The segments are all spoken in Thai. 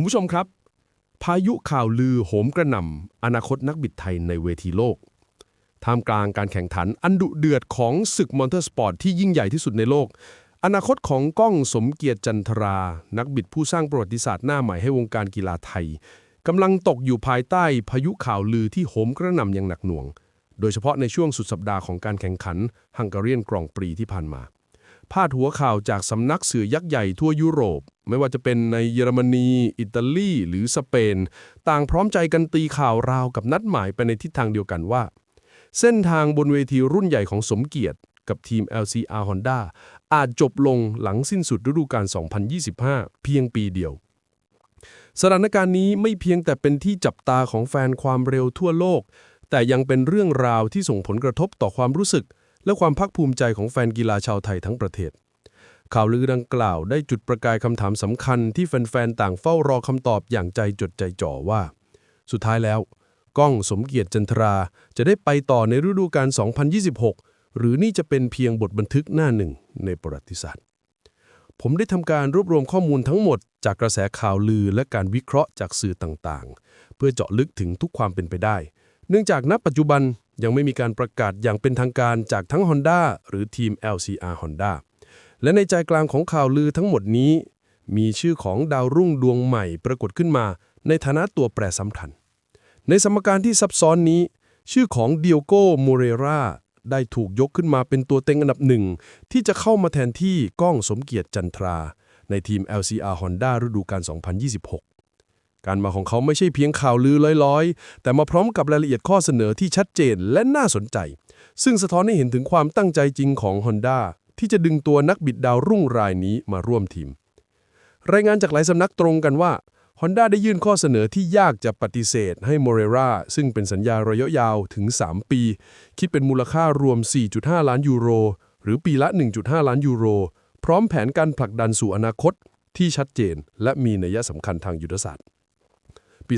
คุณผู้ชมครับ พายุข่าวลือโหมกระหน่ำอนาคตนักบิดไทยในเวทีโลกท่ามกลางการแข่งขันอันดุเดือดของศึกมอเตอร์สปอร์ตที่ยิ่งใหญ่ที่สุดในโลก อนาคตของก้องสมเกียรติจันทรา นักบิดผู้สร้างประวัติศาสตร์หน้าใหม่ให้วงการกีฬาไทยกำลังตกอยู่ภายใต้พายุข่าวลือที่โหมกระหน่ำอย่างหนักหน่วง โดยเฉพาะในช่วงสุดสัปดาห์ของการแข่งขันฮังการีนกรองปรีที่ผ่านมาพาดหัวข่าวจากสำนักสื่อยักษ์ใหญ่ทั่วยุโรป ไม่ว่าจะเป็นในเยอรมนี อิตาลีหรือสเปน ต่างพร้อมใจกันตีข่าวราวกับนัดหมายไปในทิศทางเดียวกันว่า เส้นทางบนเวทีรุ่นใหญ่ของสมเกียรติ กับทีม LCR Honda อาจจบลงหลังสิ้นสุดฤดูกาล 2025 เพียงปีเดียว สถานการณ์นี้ไม่เพียงแต่เป็นที่จับตาของแฟนความเร็วทั่วโลก แต่ยังเป็นเรื่องราวที่ส่งผลกระทบต่อความรู้สึก และความภาคภูมิใจของแฟนกีฬาชาวไทยทั้งประเทศ ข่าวลือดังกล่าวได้จุดประกายคำถามสำคัญที่แฟนๆ ต่างเฝ้ารอคำตอบอย่างใจจดใจจ่อว่า สุดท้ายแล้ว ก้องสมเกียรติจันทรา จะได้ไปต่อในฤดูกาล 2026 หรือนี่จะเป็นเพียงบทบันทึกหน้าหนึ่งในประวัติศาสตร์ ผมได้ทำการรวบรวมข้อมูลทั้งหมด จากกระแสข่าวลือและการวิเคราะห์จากสื่อต่างๆ เพื่อเจาะลึกถึงทุกความเป็นไปได้ เนื่องจากณปัจจุบันยังไม่มีการประกาศอย่างเป็นทางการจากทั้ง Honda หรือทีม LCR Honda และในใจกลางของข่าวลือทั้งหมดนี้ มีชื่อของดาวรุ่งดวงใหม่ปรากฏขึ้นมาในฐานะตัวแปรสำคัญ ในสมการที่ซับซ้อนนี้ ชื่อของเดียโกโมเรราได้ถูกยกขึ้นมาเป็นตัวเต็งอันดับหนึ่ง ที่จะเข้ามาแทนที่ก้องสมเกียรติจันทรา ในทีม LCR Honda ฤดูกาล 2026 การมาของเขาไม่ใช่เพียงข่าวลือลอยๆ แต่มาพร้อมกับรายละเอียดข้อเสนอที่ชัดเจนและน่าสนใจ ซึ่งสะท้อนให้เห็นถึงความตั้งใจจริงของ Honda ที่จะดึงตัวนักบิดดาวรุ่งรายนี้มาร่วมทีม รายงานจากหลายสำนักตรงกันว่า Honda ได้ยื่นข้อเสนอที่ยากจะปฏิเสธให้ Morera ซึ่งเป็นสัญญาระยะยาวถึง 3 ปี คิดเป็นมูลค่ารวม 4.5 ล้านยูโร หรือปีละ 1.5 ล้านยูโร พร้อมแผนการผลักดันสู่อนาคตที่ชัดเจน และมีนัยสำคัญทางยุทธศาสตร์ ปี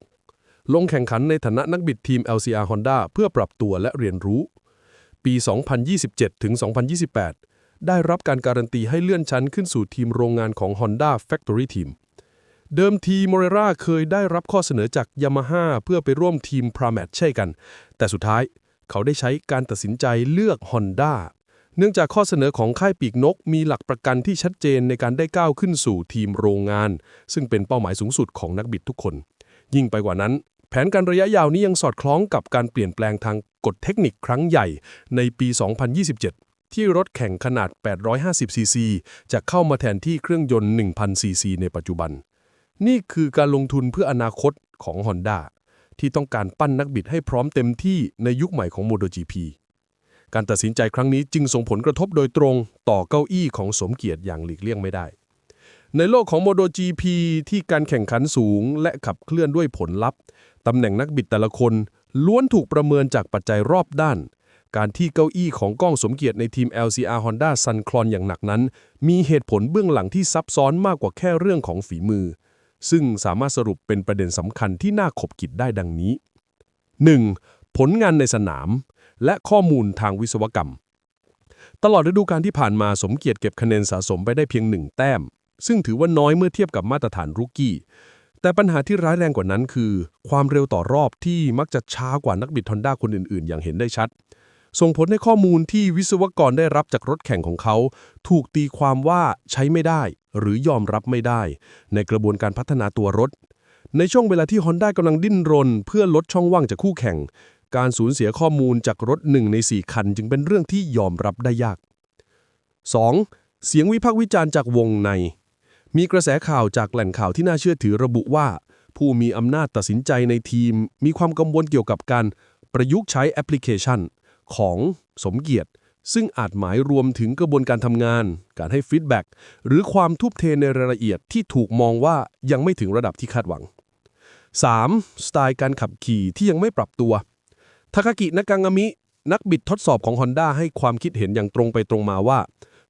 2026 ลงแข่งขันในฐานะนักบิดทีม LCR Honda เพื่อปรับตัวและเรียนรู้ ปี 2027 ถึง 2028 ได้รับการการันตีให้เลื่อนชั้นขึ้นสู่ทีมโรงงานของ Honda Factory Team เดิมทีโมเรราเคยได้รับข้อเสนอจากยามาฮ่าเพื่อไปร่วมทีมพราแมทใช่กัน แต่สุดท้ายเขาได้ใช้การตัดสินใจเลือก Honda เนื่องจากข้อเสนอของค่ายปีกนกมีหลักประกันที่ชัดเจนในการได้ก้าวขึ้นสู่ทีมโรงงาน ซึ่งเป็นเป้าหมายสูงสุดของนักบิดทุกคน ยิ่งไปกว่านั้น ผนการระยะยาวนี้ยังสอดคล้องกับการเปลี่ยนแปลงทางกฎเทคนิคครั้งใหญ่ในปี 2027 ที่รถแข่งขนาด 850 ซีซี จะเข้ามาแทนที่เครื่องยนต์ 1,000 ซีซีในปัจจุบัน นี่คือการลงทุนเพื่ออนาคตของ Honda ที่ต้องการปั้นนักบิดให้พร้อมเต็มที่ในยุคใหม่ของ MotoGP การตัดสินใจครั้งนี้จึงส่งผลกระทบโดยตรงต่อเก้าอี้ของสมเกียรติอย่างหลีกเลี่ยงไม่ได้ ในโลกของ MotoGP ที่การแข่งขันสูงและขับเคลื่อนด้วยผลลัพธ์ ตำแหน่งนักบิดแต่ละคนล้วนถูกประเมินจากปัจจัยรอบด้าน การที่เก้าอี้ของก้องสมเกียรติในทีม LCR Honda ซันคลอนอย่างหนักนั้น มีเหตุผลเบื้องหลังที่ซับซ้อนมากกว่าแค่เรื่องของฝีมือ ซึ่งสามารถสรุปเป็นประเด็นสำคัญที่น่าขบคิดได้ดังนี้ 1. ผลงานในสนาม และข้อมูลทางวิศวกรรม ตลอดฤดูกาลที่ผ่านมาสมเกียรติเก็บคะแนนสะสมไปได้เพียงหนึ่งแต้ม ซึ่งถือว่าน้อยเมื่อเทียบกับมาตรฐานรุกกี้ แต่ปัญหาที่ร้ายแรงกว่านั้นคือ ความเร็วต่อรอบที่มักจะช้ากว่านักบิดฮอนด้าคนอื่นๆ อย่างเห็นได้ชัด ส่งผลให้ข้อมูลที่วิศวกรได้รับจากรถแข่งของเขา ถูกตีความว่าใช้ไม่ได้ หรือยอมรับไม่ได้ ในกระบวนการพัฒนาตัวรถ ในช่วงเวลาที่ Honda กำลังดิ้นรน เพื่อลดช่องว่างจากคู่แข่ง การสูญเสียข้อมูลจากรถหนึ่งใน 4 คัน จึงเป็นเรื่องที่ยอมรับได้ยาก 2. เสียงวิพากษ์วิจารณ์จากวงใน มีกระแสข่าวจากแหล่งข่าวที่น่าเชื่อถือระบุว่า ผู้มีอำนาจตัดสินใจในทีม มีความกังวลเกี่ยวกับการประยุกต์ใช้แอปพลิเคชัน ของสมเกียรติ ซึ่งอาจหมายรวมถึงกระบวนการทำงาน การให้ฟีดแบ็กหรือความทุ่มเทในรายละเอียดที่ถูกมองว่ายังไม่ถึงระดับที่คาดหวัง 3. สไตล์การขับขี่ที่ยังไม่ปรับตัว ทาคากินากางามิ นักบิดทดสอบของ Honda ให้ความคิดเห็นอย่างตรงไปตรงมาว่า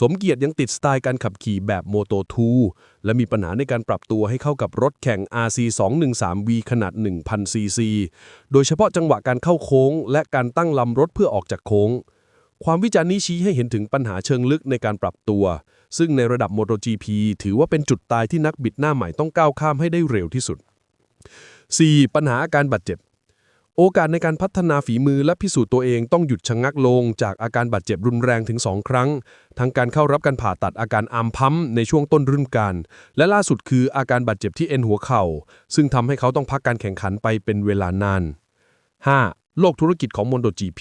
สมเกียรติยังติดสไตล์การขับขี่แบบ Moto 2และมีปัญหาในการปรับตัวให้เข้ากับรถแข่ง RC 213V ขนาด 1000cc โดยเฉพาะจังหวะการเข้าโค้ง และการตั้งลำรถเพื่อออกจากโค้ง ความวิจารณ์นี้ชี้ให้เห็นถึงปัญหาเชิงลึกในการปรับตัว ซึ่งในระดับ MotoGP ถือว่าเป็นจุดตายที่นักบิดหน้าใหม่ต้องก้าวข้ามให้ได้เร็วที่สุด 4. ปัญหาอาการบาดเจ็บ โอกาสในการพัฒนาฝีมือและพิสูจน์ตัวเองต้องหยุดชะงักลง จากอาการบาดเจ็บรุนแรงถึง 2 ครั้ง ทั้งการเข้ารับการผ่าตัดอาการอัมพัมในช่วงต้นฤดูกาลและล่าสุดคืออาการบาดเจ็บที่เอ็นหัวเข่า ซึ่งทำให้เขาต้องพักการแข่งขันไปเป็นเวลานาน 5. โลกธุรกิจของ MotoGP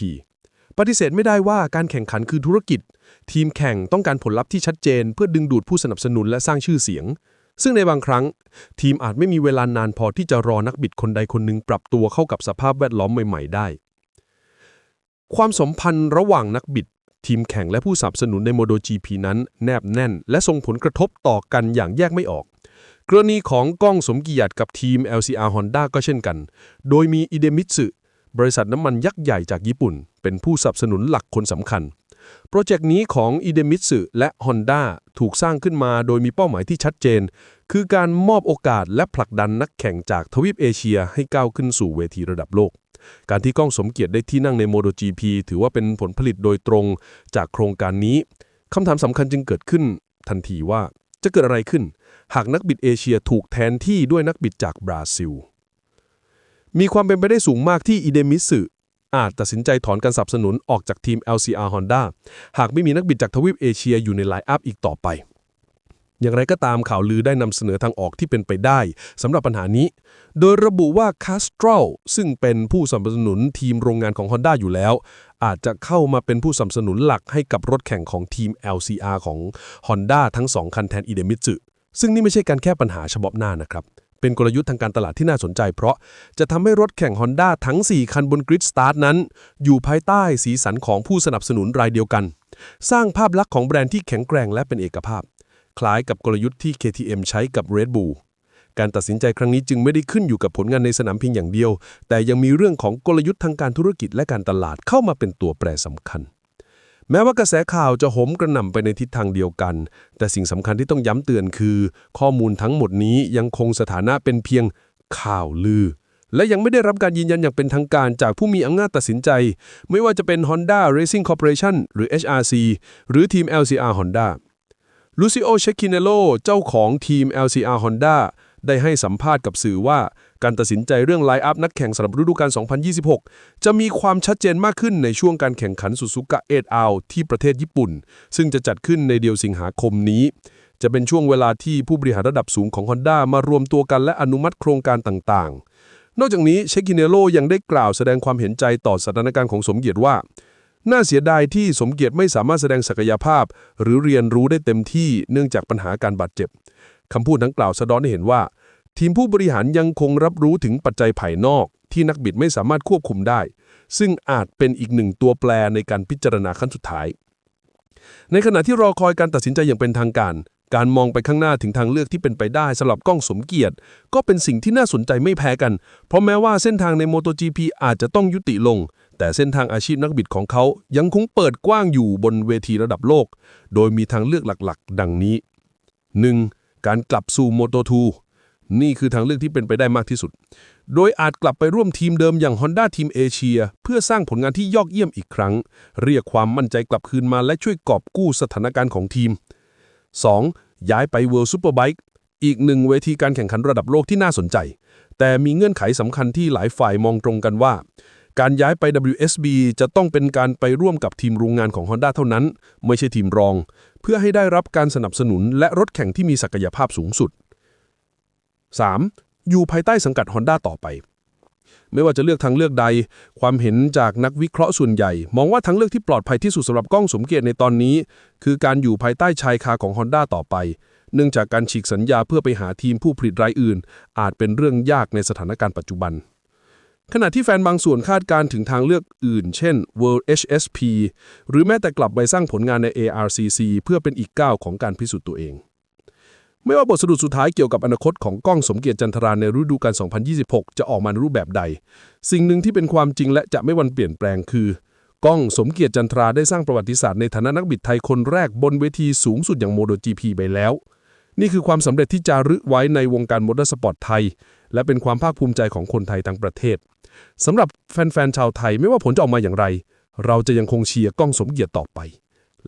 ปฏิเสธไม่ได้ว่าการแข่งขันคือธุรกิจ ทีมแข่งต้องการผลลัพธ์ที่ชัดเจน เพื่อดึงดูดผู้สนับสนุนและสร้างชื่อเสียง ซึ่งในบางครั้ง ทีมอาจไม่มีเวลานานพอที่จะรอนักบิดคนใดคนหนึ่งปรับตัวเข้ากับสภาพแวดล้อมใหม่ ๆ ได้ ความสัมพันธ์ระหว่างนักบิด ทีมแข่งและผู้สนับสนุนใน MotoGP นั้น แนบแน่น และส่งผลกระทบต่อกันอย่างแยกไม่ออก กรณีของก้องสมเกียรติกับทีม LCR Honda ก็เช่นกัน โดยมีอิเดมิตสึบริษัทน้ำมันยักษ์ใหญ่จากญี่ปุ่น เป็นผู้สนับสนุนหลักคนสำคัญ โปรเจกต์นี้ของอิเดมิตสึและ Honda ถูกสร้างขึ้นมาโดยมีเป้าหมายที่ชัดเจน คือการมอบโอกาสและผลักดันนักแข่งจากทวีปเอเชียให้ก้าวขึ้นสู่เวทีระดับโลก การที่ก้องสมเกียรติได้ที่นั่งใน MotoGP ถือว่าเป็นผลผลิตโดยตรงจากโครงการนี้คำถามสำคัญจึงเกิดขึ้น ทันทีว่าจะเกิดอะไรขึ้น หากนักบิดเอเชียถูกแทนที่ด้วยนักบิดจากบราซิลมีความเป็นไปได้สูงมากที่อิเดมิสึ อาจตัดสินใจถอนการสนับสนุนออกจากทีม LCR Honda หากไม่มีนักบิดจากทวีปเอเชียอยู่ในไลน์อัพอีกต่อไป อย่างไรก็ตามข่าวลือได้นำเสนอทางออกที่เป็นไปได้สำหรับปัญหานี้ โดยระบุว่า Castrol ซึ่งเป็นผู้สนับสนุนทีมโรงงานของ Honda อยู่แล้ว อาจจะเข้ามาเป็นผู้สนับสนุนหลักให้กับรถแข่งของทีม LCR ของ Honda ทั้ง 2 คันแทนอิเดมิสึซึ่งนี่ไม่ใช่การแค่ปัญหาเฉพาะหน้านะครับ เป็นกลยุทธ์ทางการตลาดที่น่าสนใจ เพราะจะทำให้รถแข่ง Honda ทั้ง 4 คันบนกริดสตาร์ทนั้น อยู่ภายใต้สีสันของผู้สนับสนุนรายเดียวกัน สร้างภาพลักษณ์ของแบรนด์ที่แข็งแกร่งและเป็นเอกภาพ คล้ายกับกลยุทธ์ที่ KTM ใช้กับ Red Bull การตัดสินใจครั้งนี้จึงไม่ได้ขึ้นอยู่กับผลงานในสนามเพียงอย่างเดียว แต่ยังมีเรื่องของกลยุทธ์ทางการธุรกิจและการตลาดเข้ามาเป็นตัวแปรสำคัญ แม้ว่ากระแสข่าวจะโหมกระหน่ำไปในทิศทางเดียวกัน แต่สิ่งสำคัญที่ต้องย้ำเตือนคือ ข้อมูลทั้งหมดนี้ยังคงสถานะเป็นเพียงข่าวลือ และยังไม่ได้รับการยืนยันอย่างเป็นทางการจากผู้มีอำนาจตัดสินใจ ไม่ว่าจะเป็น Honda Racing Corporation หรือ HRC หรือทีม LCR Honda ลูซิโอเชคินเนโลเจ้าของทีม LCR Honda ได้ให้สัมภาษณ์กับสื่อว่า การตัดสินใจเรื่องไลน์อัพนักแข่งสำหรับฤดูกาล 2026 จะมีความชัดเจนมากขึ้นในช่วงการแข่งขันสุสุกะเอทอาที่ประเทศญี่ปุ่น ซึ่งจะจัดขึ้นในเดือนสิงหาคมนี้ จะเป็นช่วงเวลาที่ผู้บริหารระดับสูงของ Honda มารวมตัวกันและอนุมัติโครงการต่างๆ นอกจากนี้เชคินเนโลยังได้กล่าวแสดงความเห็นใจต่อสถานการณ์ของสมเกียรติว่าน่าเสียดายที่สมเกียรติไม่สามารถแสดงศักยภาพ หรือเรียนรู้ได้เต็มที่เนื่องจากปัญหาการบาดเจ็บคำพูดทั้งกล่าวสะท้อนให้เห็นว่า ทีมผู้บริหารยังคงรับรู้ถึงปัจจัยภายนอก ที่นักบิดไม่สามารถควบคุมได้ ซึ่งอาจเป็นอีกหนึ่งตัวแปรในการพิจารณาขั้นสุดท้าย ในขณะที่รอคอยการตัดสินใจอย่างเป็นทางการ การมองไปข้างหน้าถึงทางเลือกที่เป็นไปได้สำหรับกล้องสมเกียรติ ก็เป็นสิ่งที่น่าสนใจไม่แพ้กัน เพราะแม้ว่าเส้นทางใน MotoGP อาจจะต้องยุติลง แต่เส้นทางอาชีพนักบิดของเขายังคงเปิดกว้างอยู่บนเวทีระดับโลก โดยมีทางเลือกหลักๆ ดังนี้ 1. การกลับสู่ Moto2 นี่คือทางเลือกที่เป็นไปได้มากที่สุด โดยอาจกลับไปร่วมทีมเดิมอย่าง Honda ทีมเอเชีย เพื่อสร้างผลงานที่ยอดเยี่ยมอีกครั้ง เรียกความมั่นใจกลับคืนมาและช่วยกอบกู้สถานการณ์ของทีม 2. ย้ายไป World Superbike อีกหนึ่งเวทีการแข่งขันระดับโลกที่น่าสนใจ แต่มีเงื่อนไขสำคัญที่หลายฝ่ายมองตรงกันว่า การย้ายไป WSB จะต้องเป็นการไปร่วมกับทีมโรงงานของ Honda เท่านั้น ไม่ใช่ทีมรอง เพื่อให้ได้รับการสนับสนุนและรถแข่งที่มีศักยภาพสูงสุด 3. อยู่ภายใต้สังกัด Honda ต่อไป ไม่ว่าจะเลือกทางเลือกใด ความเห็นจากนักวิเคราะห์ส่วนใหญ่ มองว่าทางเลือกที่ปลอดภัยที่สุดสำหรับกล้องสมเกียรติในตอนนี้ คือการอยู่ภายใต้ชายคาของ Honda ต่อไป เนื่องจากการฉีกสัญญาเพื่อไปหาทีมผู้ผลิตรายอื่น อาจเป็นเรื่องยากในสถานการณ์ปัจจุบัน ขณะที่แฟนบางส่วนคาดการณ์ถึงทางเลือกอื่น เช่น World HSP หรือแม้แต่กลับไปสร้างผลงานใน ARCC เพื่อเป็นอีกก้าวของการพิสูจน์ตัวเอง ไม่ว่าบทสรุปสุดท้ายเกี่ยวกับอนาคตของก้องสมเกียรติจันทราในฤดูกาล 2026 จะออกมาในรูปแบบใด สิ่งหนึ่งที่เป็นความจริงและจะไม่วันเปลี่ยนแปลงคือ ก้องสมเกียรติจันทราได้สร้างประวัติศาสตร์ในฐานะนักบิดไทยคนแรกบนเวทีสูงสุดอย่าง MotoGP ไปแล้ว นี่คือความสำเร็จที่จารึกไว้ในวงการมอเตอร์สปอร์ตไทย และเป็นความภาคภูมิใจของคนไทยทั้งประเทศสำหรับแฟนๆชาวไทยไม่ว่าผลจะออกมาอย่างไร เราจะยังคงเชียร์ก้องสมเกียรติต่อไป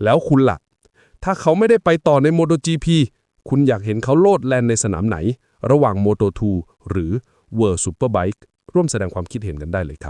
แล้วคุณล่ะถ้าเขาไม่ได้ไปต่อใน MotoGP คุณอยากเห็นเขาโลดแลนในสนามไหน ระหว่าง Moto2 หรือ World Superbike ร่วมแสดงความคิดเห็นกันได้เลยครับ